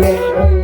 ね。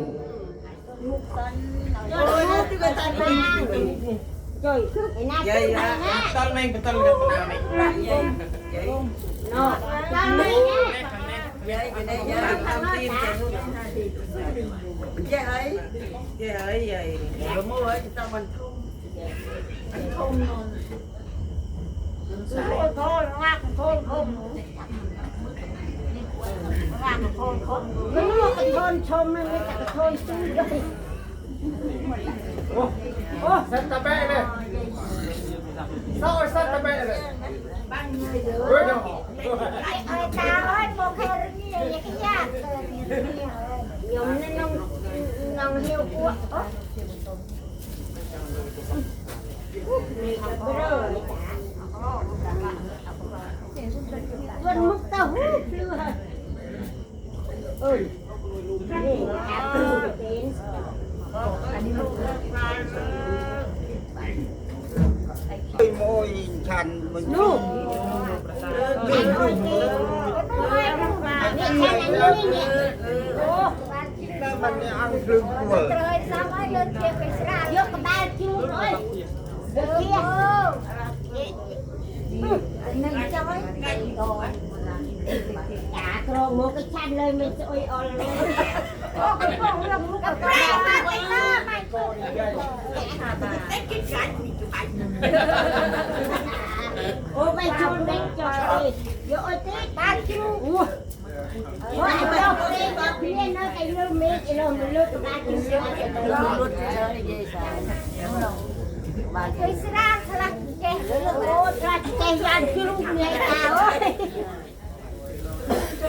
chơi trước cái na chơi na tao mang tao mang tao nào này vậy vậy nó tao mang nha vậy cái này vậy tao tin vậy ấy vậy ấy vậy rồi mua ấy tao mình không mình không luôn thôi thôi ngoan thôi không มันรู้กระโทนชมมันไม่กระโทนซื้อเลย Oh, Santa Bene. Sao Santa Bene. Bueno. ไอ้ตาอ้อยโมเคอร์นี่เลยยังยากเกินยมนั่นนองนองเฮียวกลัวโอ้ย จาโกรงมือก็ชันเลยไม่นจะยออเลยโอ้ก็ต้องเรื่องมือกัตัวไม่ไม่ไม่ไม่กงแต่กินกันมีจุ๊โอ้ไม่ชนไม่จนเลยโยตีตาจิ้วโอยเจ้าเตี้ยเพี้ยนนะไอ้ลูเมฆไอ้ลูกมันลูกตาจิ้วลูกลูกเจ้าเนี่ยเจ้าบ้านเคยสร้ง ai cho play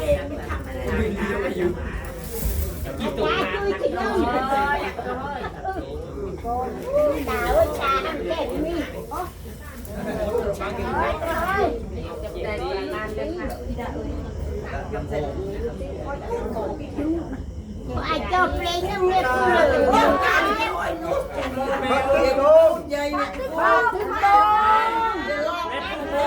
nó nghe phụ nữ. Hãy subscribe cho kênh Ghiền Mì Gõ Để không bỏ lỡ những video hấp dẫn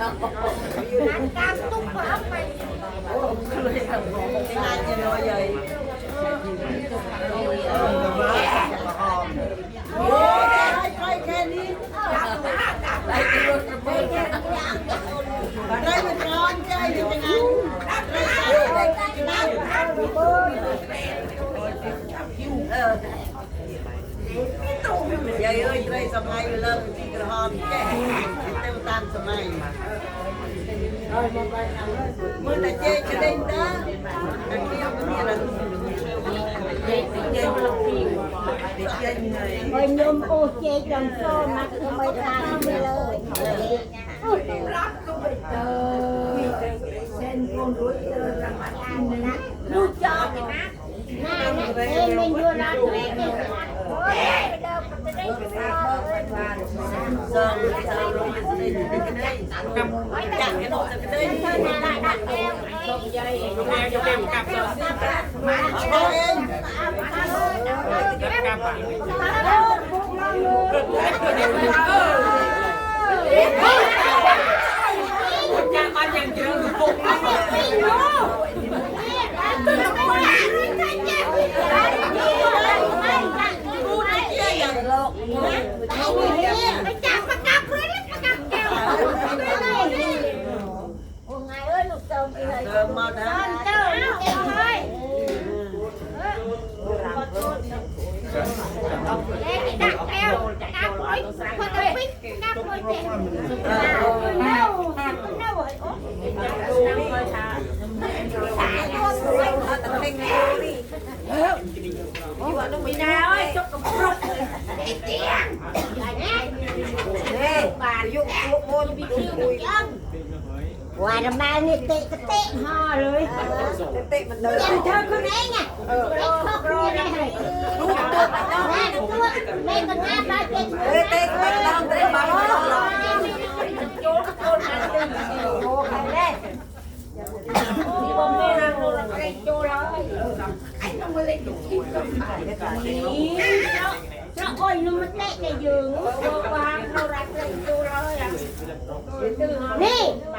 Lười đau. Lười đau. Cái này thì nó vậy. Ôi, ai coi cái đi. Lại cái đôi cái bơ. มื่อแเจ๊จะเล่นนะแต่เที่ยวก็มีอะไรเจ๊ยังไปยมโอเจจังโซมาทำไมตามไปเลยรับตัวเจอเส้นพวงรู้เธอรางวัลนะลูกจอดนะน่าเนี่ยเอ็ม่ป็นยูรักเอง ก้ว Thôi em. ไป จับประกับเลยประกับแก้วโอ้ไงเอ้ยลูกเติมไปเลยเจ้าลูกเติมเลย Lên đặt theo, đặt lối, con tao biết, đặt lối tiền. Đâu, đâu rồi, ố. Xả con rồi. จังว่าระบายนี่เตะก็เตะห่อเลยเตะมันเดินยังเธอคนเองอะไอ้ Hoài là ba người tệ cái tệ ho rồi Tệ mình đời Nhân thơ con ấy nha Rồi rồi này Đúng rồi Ra được luôn Mẹ còn ngã ba tệ Tệ tệ tệ tệ tệ tệ tệ tệ tệ tệ tệ tệ tệ tệ ไอ้น้องมาเล่นกับที่ต้นไม้นี่เราอ้อยนุ่มมันเตะได้ยืงโยวางเรารักเลยโจเลยอะนี่ห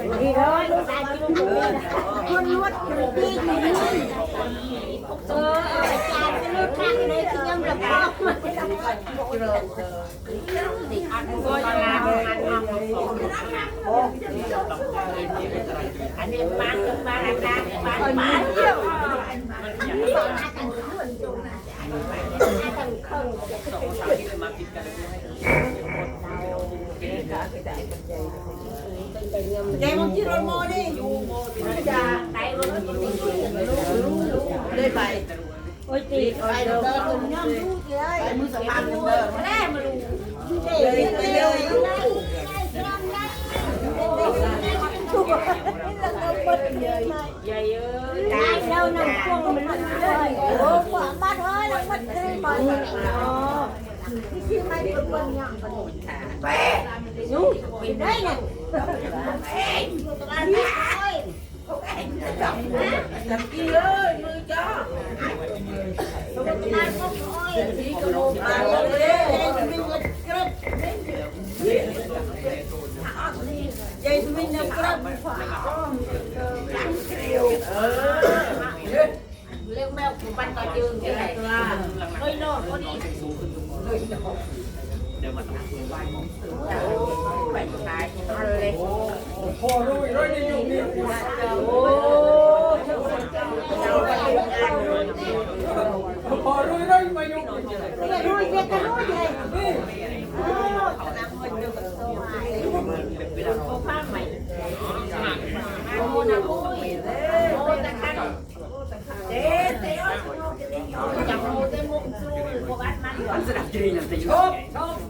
ลายแม่งปรับรวมตัวกันมาแล้วนี่นี่เอ๊ะถ้ามาเส้นทิพย์โยนเลยนะเอ๊ะไปเส้นเยนะนี่ไปด้วยไปกรองแก้วทำไมดีเลยลูกตากินเลย ยู่นี่เอออาจารย์ก็ลูกข้างเลยที่ยังระพอกมาอันนี้มาถึงมาแล้วนะมามาเที่ยวเแกมึงที่รถโมนี่เลยไปโอ้ยตีไปเดินย่อมรู้เลยไปมือสมัครเดินแม่มาลูเลยเลยได้แล้วนั่งพวงมันเลยโอ้ขวางบ้านเฮ้ยแล้วมันได้ไปที่ไม่เป็นคนยังไปนู่นได้เนี่ยเอ้ยมาได้ เอ้ยจับกี้เลยมือจ้ามาก็โอ้ยพี่กระโดดมา เลยยายไม่นึกครับเรื่องแมวของบ้านต่อยืนที่ไหนตัวเฮ้ยโน่คนนี้ไปตายทันเลยพอรู้ร้อยนิยมนี่โอ้พอรู้ร้อยมายุ่งยรู้เยอะกันรู้เยอ้โหผ้าใหม่โอ้นะโอ้ยโอ้ตะคันเด้เต้จับโอ้เต้มุกสู้พวกอัดมันสนับสนุนแต่ชอบเจ้าเลยเด้เด้ยายยายยายยายยายเอ้ยยายที่ใบหน้าที่หน้าสระเออโอ้ยยายอะไรใจครูเด็กก็ได้เด็กก็ได้เริ่มมายายใจะเอบได้ได้ได้าใจครูอ๋อแล้วเด้อจะเที่บ้าเส้นต้นเก่งรามง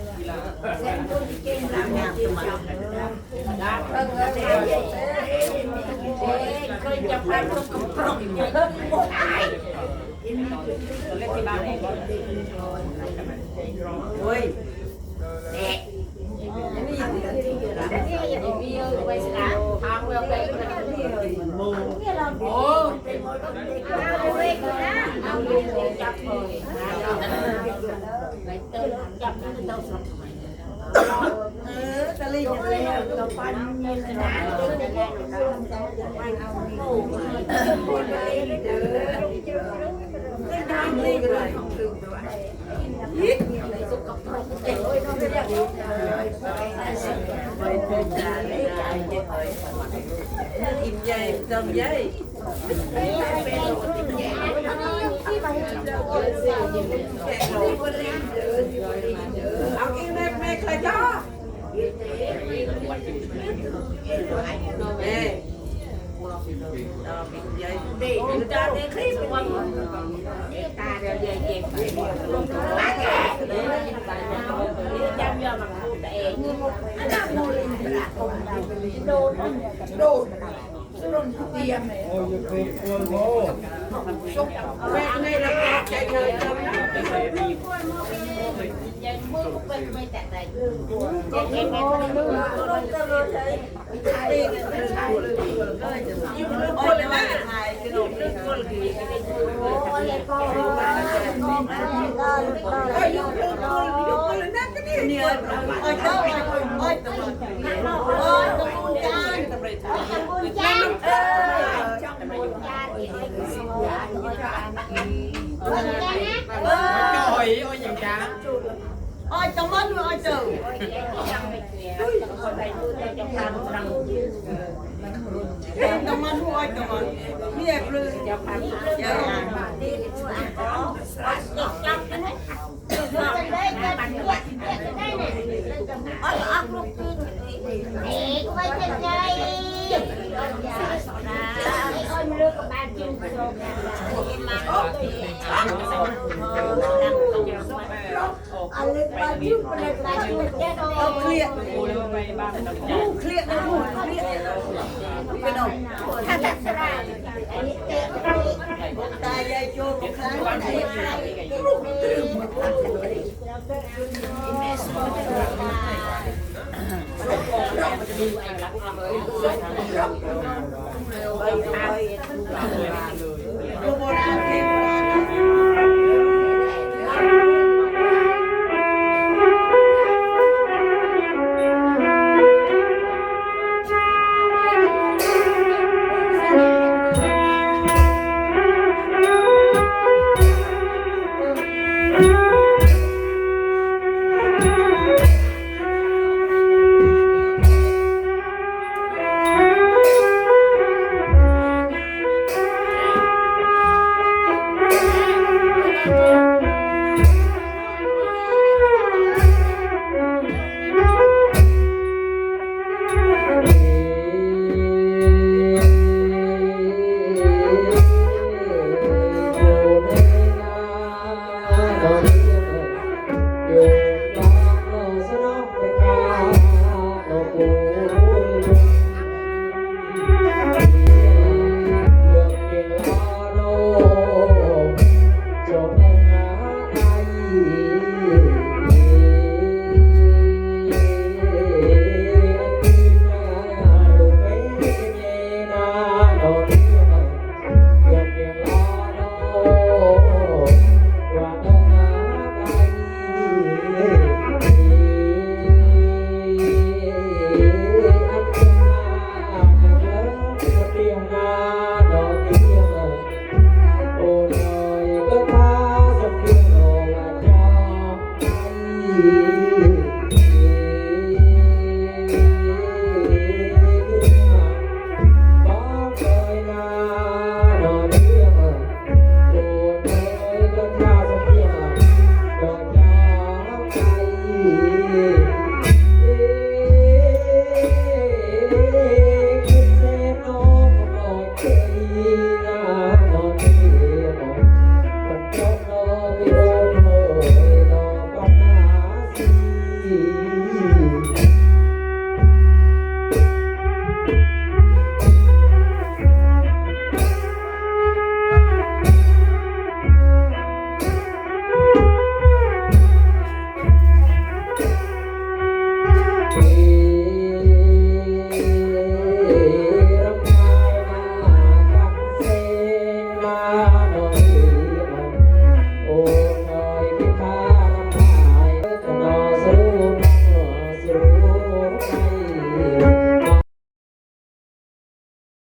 ม im dây dầm dây ông im đẹp mẹ là cho. Nè đó mình dây đi người ta đi khí quăng ta ra dây chèn luôn lá cả để chăm cho bằng mua tệ anh làm mua đồ đồ Belum diam ya. Oh, you take one more. Sok, wait, wait, wait, wait, wait, wait. ยังมือเป็นไม่แตกใจยังเห็นไหมคนนึงลงจะเลยใช้ใช้ใช้ยิ่งมือคนละใช้คือลงนึกคนดีโอ้ยก็ก็ก็ก็ยิ่งมือคนยิ่งคนละนั่นก็เนี่ยเอ่เจ้าเออเออเออ นเนี่ยจะได้เนี่ยอ้อยอักลูกกินเอ๊ะก็ไม่ใช่ใจไอ้อ้อยมัน เอานกินไปลงมาอันเล็กบ้านยุ่งไปเลยบ้านยุ่งแค่เครียด Cô lên bay ba mươi năm เครียดนะลูกเครียดไปนอยถ้าแต่สระอันนี้เตะตายยายโจมครั้งไหนลูกตื่นมาไปทำ่ะ